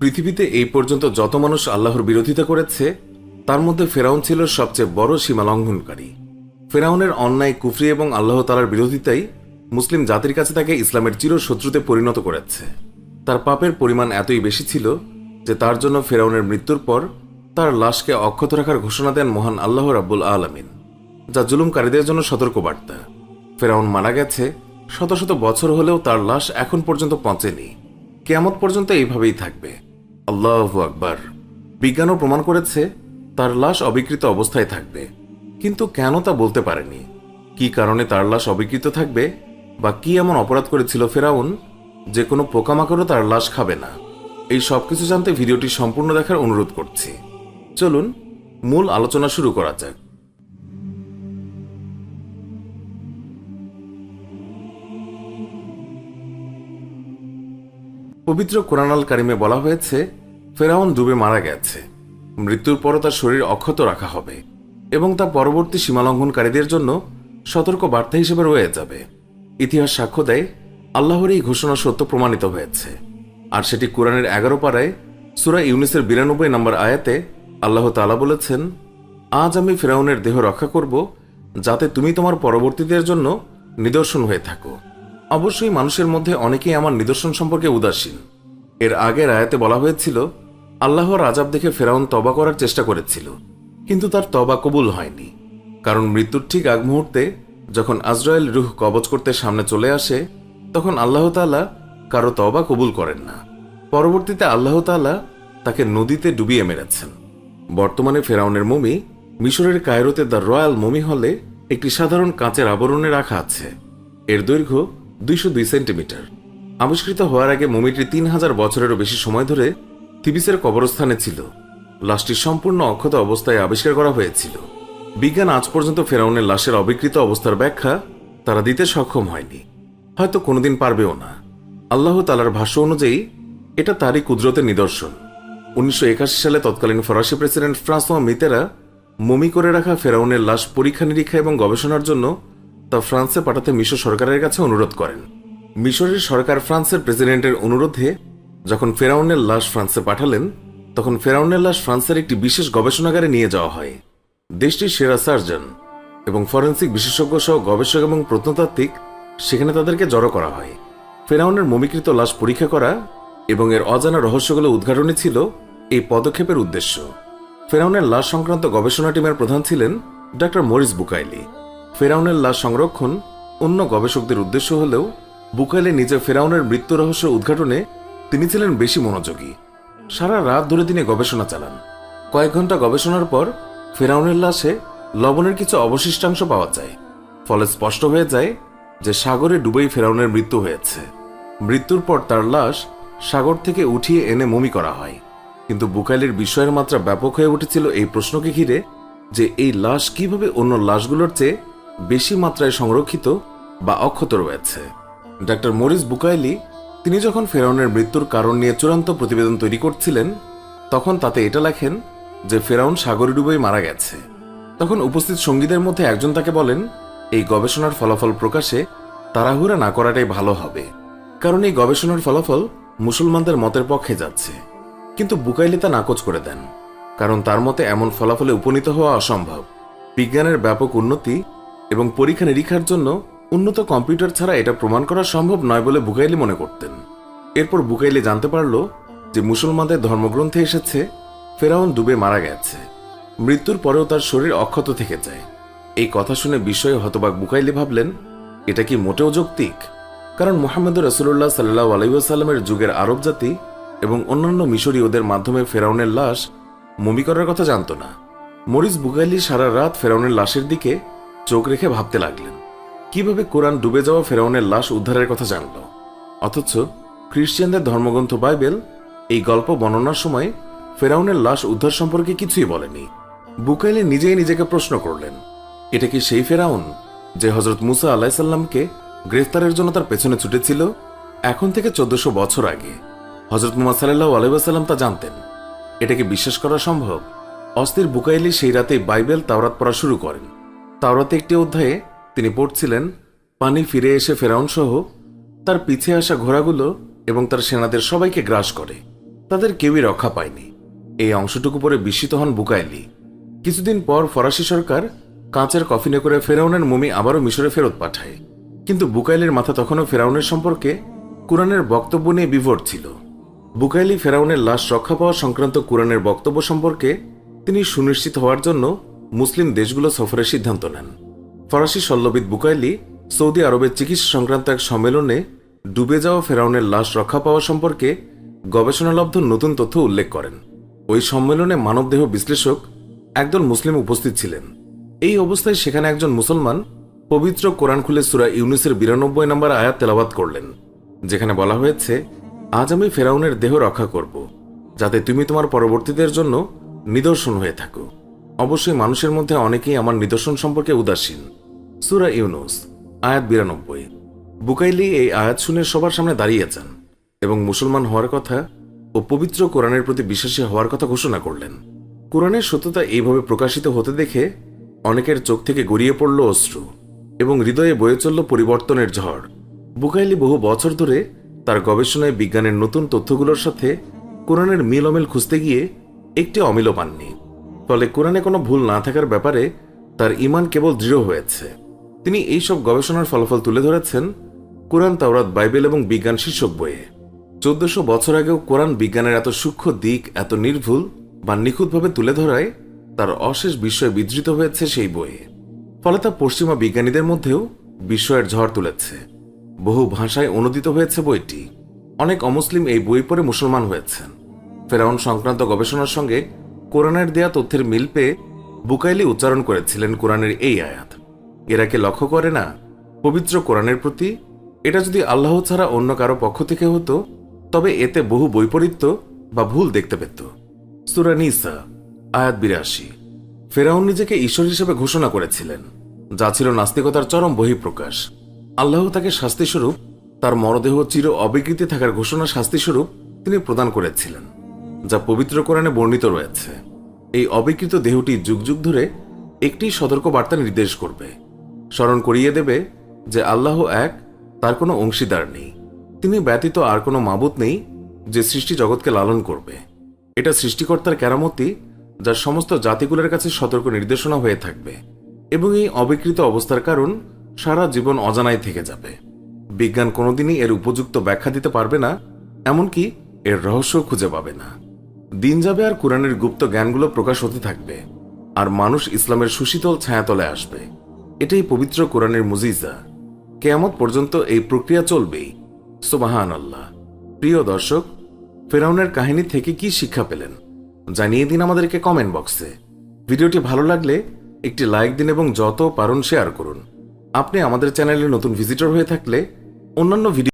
পৃথিবীতে এই পর্যন্ত যত মানুষ আল্লাহর বিরোধিতা করেছে, তার মধ্যে ফেরাউন ছিল সবচেয়ে বড় সীমা লঙ্ঘনকারী ফেরাউনের অন্যায়, কুফরি এবং আল্লাহ তালার বিরোধিতাই মুসলিম জাতির কাছে তাকে ইসলামের চিরশত্রুতে পরিণত করেছে। তার পাপের পরিমাণ এতই বেশি ছিল যে তার জন্য ফেরাউনের মৃত্যুর পর তার লাশকে অক্ষত রাখার ঘোষণা দেন মহান আল্লাহ রাব্বুল আলমিন, যা জুলুমকারীদের জন্য সতর্কবার্তা। ফেরাউন মারা গেছে শত শত বছর হলেও তার লাশ এখন পর্যন্ত পৌঁছেনি। কেয়ামত পর্যন্ত এইভাবেই থাকবে। আল্লাহ আকবার। বিজ্ঞানও প্রমাণ করেছে, তার লাশ অবিকৃত অবস্থায় থাকবে। কিন্তু কেন তা বলতে পারেনি? কি কারণে তার লাশ অবিকৃত থাকবে? বা কি এমন অপরাধ করেছিল ফেরাউন? যে কোনো পোকামাকড়ও তার লাশ খাবে না। এই সব কিছু জানতে ভিডিওটি সম্পূর্ণ দেখার অনুরোধ করছি। চলুন, মূল আলোচনা শুরু করা যাক। পবিত্র কোরআনাল কারিমে বলা হয়েছে ফেরাউন ডুবে মারা গেছে। মৃত্যুর পরও তার শরীর অক্ষত রাখা হবে এবং তা পরবর্তী সীমালঙ্ঘনকারীদের জন্য সতর্ক বার্তা হিসেবে রয়ে যাবে। ইতিহাস সাক্ষ্য দেয়, আল্লাহর এই ঘোষণা সত্য প্রমাণিত হয়েছে। আর সেটি কোরআনের এগারো পাড়ায়, সুরা ইউনিসের বিরানব্বই নম্বর আয়াতে আল্লাহ তালা বলেছেন, আজ আমি ফেরাউনের দেহ রক্ষা করব, যাতে তুমি তোমার পরবর্তীদের জন্য নিদর্শন হয়ে থাকো। অবশ্যই মানুষের মধ্যে অনেকেই আমার নিদর্শন সম্পর্কে উদাসীন। এর আগের আয়াতে বলা হয়েছিল আল্লাহর আজাব দেখে ফেরাউন তবা করার চেষ্টা করেছিল, কিন্তু তার তবা কবুল হয়নি। কারণ মৃত্যুর ঠিক আগ মুহূর্তে যখন আজরায়েল রুহ কবজ করতে সামনে চলে আসে, তখন আল্লাহ তাআলা কারও তবা কবুল করেন না। পরবর্তীতে আল্লাহ তাআলা তাকে নদীতে ডুবিয়ে মেরেছেন। বর্তমানে ফেরাউনের মমি মিশরের কায়রোতে দ্য রয়্যাল মমি হলে একটি সাধারণ কাঁচের আবরণে রাখা আছে। এর দৈর্ঘ্য দুইশো দুই সেন্টিমিটার। আবিষ্কৃত হওয়ার আগে মমিটি তিন হাজার বছরেরও বেশি সময় ধরে থিবিসের কবরস্থানে ছিল। লাশটি সম্পূর্ণ অক্ষত অবস্থায় আবিষ্কার করা হয়েছিল। বিজ্ঞান আজ পর্যন্ত ফেরাউনের লাশের অবিকৃত অবস্থার ব্যাখ্যা তারা দিতে সক্ষম হয়নি। হয়তো কোনোদিন পারবেও না। আল্লাহ তালার ভাষ্য অনুযায়ী, এটা তারই কুদরতের নিদর্শন। উনিশশো একাশি সালে তৎকালীন ফরাসি প্রেসিডেন্ট ফ্রাঁসোয়া মিতেরা মমি করে রাখা ফেরাউনের লাশ পরীক্ষা নিরীক্ষা এবং গবেষণার জন্য তা ফ্রান্সে পাঠাতে মিশর সরকারের কাছে অনুরোধ করেন। মিশরের সরকার ফ্রান্সের প্রেসিডেন্টের অনুরোধে যখন ফেরাউনের লাশ ফ্রান্সে পাঠালেন, তখন ফেরাউনের লাশ ফ্রান্সের একটি বিশেষ গবেষণাগারে নিয়ে যাওয়া হয়। দেশটির সেরা সার্জন এবং ফরেন্সিক বিশেষজ্ঞ সহ গবেষক এবং প্রত্নতাত্ত্বিক সেখানে তাদেরকে জড়ো করা হয়। ফেরাউনের মমিকৃত লাশ পরীক্ষা করা এবং এর অজানা রহস্যগুলো উদ্ঘাটনই ছিল এই পদক্ষেপের উদ্দেশ্য। ফেরাউনের লাশ সংক্রান্ত গবেষণা টিমের প্রধান ছিলেন ডক্টর মরিস বুকাইলি। ফেরাউনের লাশ সংরক্ষণ অন্য গবেষকদের উদ্দেশ্য হলেও বুকাইলি নিজে ফেরাউনের মৃত্যু রহস্য উদ্ঘাটনে তিনি ছিলেন বেশি মনোযোগী। সারা রাত ধরে তিনি গবেষণা চালান। কয়েক ঘণ্টা গবেষণার পর ফেরাউনের লাশে লবণের কিছু অবশিষ্টাংশ পাওয়া যায়। ফলে স্পষ্ট হয়ে যায় যে সাগরে ডুবেই ফেরাউনের মৃত্যু হয়েছে। মৃত্যুর পর তার লাশ সাগর থেকে উঠিয়ে এনে মমি করা হয়। কিন্তু বুকাইলের বিষয়ের মাত্রা ব্যাপক হয়ে উঠেছিল এই প্রশ্নকে ঘিরে যে এই লাশ কীভাবে অন্য লাশগুলোর চেয়ে বেশি মাত্রায় সংরক্ষিত বা অক্ষত রয়েছে। ডাক্তার মরিস বুকাইলি তিনি যখন ফেরাউনের মৃত্যুর কারণ নিয়ে চূড়ান্ত প্রতিবেদন তৈরি করছিলেন, তখন তাতে এটা লেখেন যে ফেরাউন সাগরে ডুবেই মারা গেছে। তখন উপস্থিত সঙ্গীদের মধ্যে একজন তাকে বলেন, এই গবেষণার ফলাফল প্রকাশে তাড়াহুড়া না করাটাই ভালো হবে, কারণ এই গবেষণার ফলাফল মুসলমানদের মতের পক্ষে যাচ্ছে। কিন্তু বুকাইলি তা নাকচ করে দেন, কারণ তার মতে এমন ফলাফলে উপনীত হওয়া অসম্ভব। বিজ্ঞানের ব্যাপক উন্নতি এবং পরীক্ষা নিরীক্ষার জন্য উন্নত কম্পিউটার ছাড়া এটা প্রমাণ করা সম্ভব নয় বলে বুকাইলি মনে করতেন। এরপর বুকাইলি জানতে পারল যে মুসলমানদের ধর্মগ্রন্থে এসেছে, ফেরাউন ডুবে মারা গেছে। মৃত্যুর পরেও তার শরীর অক্ষত থেকে যায়। এই কথা শুনে বিস্ময়ে হতবাক বুকাইলি ভাবলেন, এটা কি মোটেও যৌক্তিক? কারণ মোহাম্মদ রসুল্লাহ সাল্লাহ আলাইসাল্লামের যুগের আরব জাতি এবং অন্যান্য মিশরীয়দের মাধ্যমে ফেরাউনের লাশ মমি করার কথা জানত না। মরিস বুকাইলি সারা রাত ফেরাউনের লাশের দিকে চোখ রেখে ভাবতে লাগলেন। কীভাবে কোরআন ডুবে যাওয়া ফেরাউনের লাশ উদ্ধারের কথা জানল? অথচ খ্রিস্টানদের ধর্মগ্রন্থ বাইবেল এই গল্প বর্ণনার সময় ফেরাউনের লাশ উদ্ধার সম্পর্কে কিছুই বলেনি। বুকাইলি নিজেই নিজেকে প্রশ্ন করলেন, এটা কি সেই ফেরাউন যে হজরত মুসা আলাহিসাল্লামকে গ্রেফতারের জন্য তার পেছনে ছুটেছিল এখন থেকে চোদ্দশো বছর আগে? হজরত মুহাম্মদ সাল্লাহ আলাইসাল্লাম তা জানতেন। এটাকে বিশ্বাস করা সম্ভব? অস্থির বুকাইলি সেই রাতে বাইবেল তাওরাত পড়া শুরু করেন। তাওরাতে একটি অধ্যায়ে তিনি পড়ছিলেন, পানি ফিরে এসে ফেরাউন সহ তার পিছে আসা ঘোড়াগুলো এবং তার সেনাদের সবাইকে গ্রাস করে। তাদের কেউই রক্ষা পায়নি। এই অংশটুকু পরে বিস্মিত হন বুকাইলি। কিছুদিন পর ফরাসি সরকার কাঁচের কফিনে করে ফেরাউনের মমি আবারও মিশরে ফেরত পাঠায়। কিন্তু বুকাইলের মাথা তখনও ফেরাউনের সম্পর্কে কোরআনের বক্তব্য নিয়ে বিভোর ছিল। বুকাইলি ফেরাউনের লাশ রক্ষা পাওয়া সংক্রান্ত কোরআনের বক্তব্য সম্পর্কে তিনি সুনিশ্চিত হওয়ার জন্য মুসলিম দেশগুলো সফরের সিদ্ধান্ত নেন। ফরাসি শল্যবিদ বুকাইলি সৌদি আরবের চিকিৎসা সংক্রান্ত এক সম্মেলনে ডুবে যাওয়া ফেরাউনের লাশ রক্ষা পাওয়া সম্পর্কে গবেষণালব্ধ নতুন তথ্য উল্লেখ করেন। ওই সম্মেলনে মানবদেহ বিশ্লেষক একদল মুসলিম উপস্থিত ছিলেন। এই অবস্থায় সেখানে একজন মুসলমান পবিত্র কোরআন খুলে সুরা ইউনুসের বিরানব্বই নম্বর আয়াত তেলাবাত করলেন, যেখানে বলা হয়েছে, আজ আমি ফেরাউনের দেহ রক্ষা করব, যাতে তুমি তোমার পরবর্তীদের জন্য নিদর্শন হয়ে থাকো। অবশ্যই মানুষের মধ্যে অনেকেই আমার নিদর্শন সম্পর্কে উদাসীন। সুরা ইউনুস, আয়াত বিরানব্বই। বুকাইলি এই আয়াত শুনে সবার সামনে দাঁড়িয়ে যান এবং মুসলমান হওয়ার কথা ও পবিত্র কোরআনের প্রতি বিশ্বাসী হওয়ার কথা ঘোষণা করলেন। কোরআনের সত্যতা এইভাবে প্রকাশিত হতে দেখে অনেকের চোখ থেকে গড়িয়ে পড়ল অশ্রু এবং হৃদয়ে বয়ে চলল পরিবর্তনের ঝড়। বুকাইলি বহু বছর ধরে তার গবেষণায় বিজ্ঞানের নতুন তথ্যগুলোর সাথে কোরআনের মিল অমিল খুঁজতে গিয়ে একটি অমিলও পাননি। ফলে কোরআনে কোনো ভুল না থাকার ব্যাপারে তার ইমান কেবল দৃঢ় হয়েছে। তিনি এইসব গবেষণার ফলাফল তুলে ধরেছেন কোরআন, তাওরাত, বাইবেল এবং বিজ্ঞান শীর্ষক বইয়ে। চোদ্দশো বছর আগেও কোরআন বিজ্ঞানের এত সূক্ষ্ম দিক, এত নির্ভুল বা নিখুঁতভাবে তুলে ধরায় তার অশেষ বিস্ময় বিধৃত হয়েছে সেই বইয়ে। ফলে তা পশ্চিমা বিজ্ঞানীদের মধ্যেও বিস্ময়ের ঝড় তুলেছে। বহু ভাষায় অনুদিত হয়েছে বইটি। অনেক অমুসলিম এই বই পড়ে মুসলমান হয়েছেন। ফেরাউন সংক্রান্ত গবেষণার সঙ্গে কোরআনের দেয়া তথ্যের মিল পেয়ে বুকাইলি উচ্চারণ করেছিলেন কোরআনের এই আয়াত। এরা কে লক্ষ্য করে না? পবিত্র কোরআনের প্রতি? এটা যদি আল্লাহ ছাড়া অন্য কারও পক্ষ থেকে হতো, তবে এতে বহু বৈপরীত্য বা ভুল দেখতে পেত। সুরা নিসা, আয়াত বিরাশি। ফেরাউন নিজেকে ঈশ্বর হিসেবে ঘোষণা করেছিলেন, যা ছিল নাস্তিকতার চরম বহিঃপ্রকাশ। আল্লাহ তাকে শাস্তিস্বরূপ, তার মরদেহ চির অবিকৃতি থাকার ঘোষণা শাস্তিস্বরূপ তিনি প্রদান করেছিলেন, যা পবিত্র কোরআনে বর্ণিত রয়েছে। এই অবিকৃত দেহটি যুগ যুগ ধরে একটি সতর্ক বার্তা নির্দেশ করবে। স্মরণ করিয়ে দেবে যে আল্লাহ এক, তার কোনো অংশীদার নেই। তিনি ব্যতীত আর কোনো মাবুত নেই যে সৃষ্টি জগৎকে লালন করবে। এটা সৃষ্টিকর্তার কেরামতি যা সমস্ত জাতিগুলোর কাছে সতর্ক নির্দেশনা হয়ে থাকবে এবং এই অবিকৃত অবস্থার কারণ সারা জীবন অজানায় থেকে যাবে। বিজ্ঞান কোনোদিনই এর উপযুক্ত ব্যাখ্যা দিতে পারবে না, এমনকি এর রহস্য খুঁজে পাবে না। দিন যাবে আর কোরআনের গুপ্ত জ্ঞানগুলো প্রকাশ হতে থাকবে, আর মানুষ ইসলামের সুশীতল ছায়াতলে আসবে। এটাই পবিত্র কোরআনের মুজিজা। কেয়ামত পর্যন্ত এই প্রক্রিয়া চলবেই। সোবাহান আল্লাহ প্রিয় দর্শক, ফেরাউনের কাহিনী থেকে কি শিক্ষা পেলেন? জানিয়ে দিন আমাদেরকে কমেন্ট বক্সে ভিডিওটি ভালো লাগলে একটি লাইক দিন এবং যত পারুন শেয়ার করুন। আপনি আমাদের চ্যানেলে নতুন ভিজিটর হয়ে থাকলে অন্যান্য ভিডিও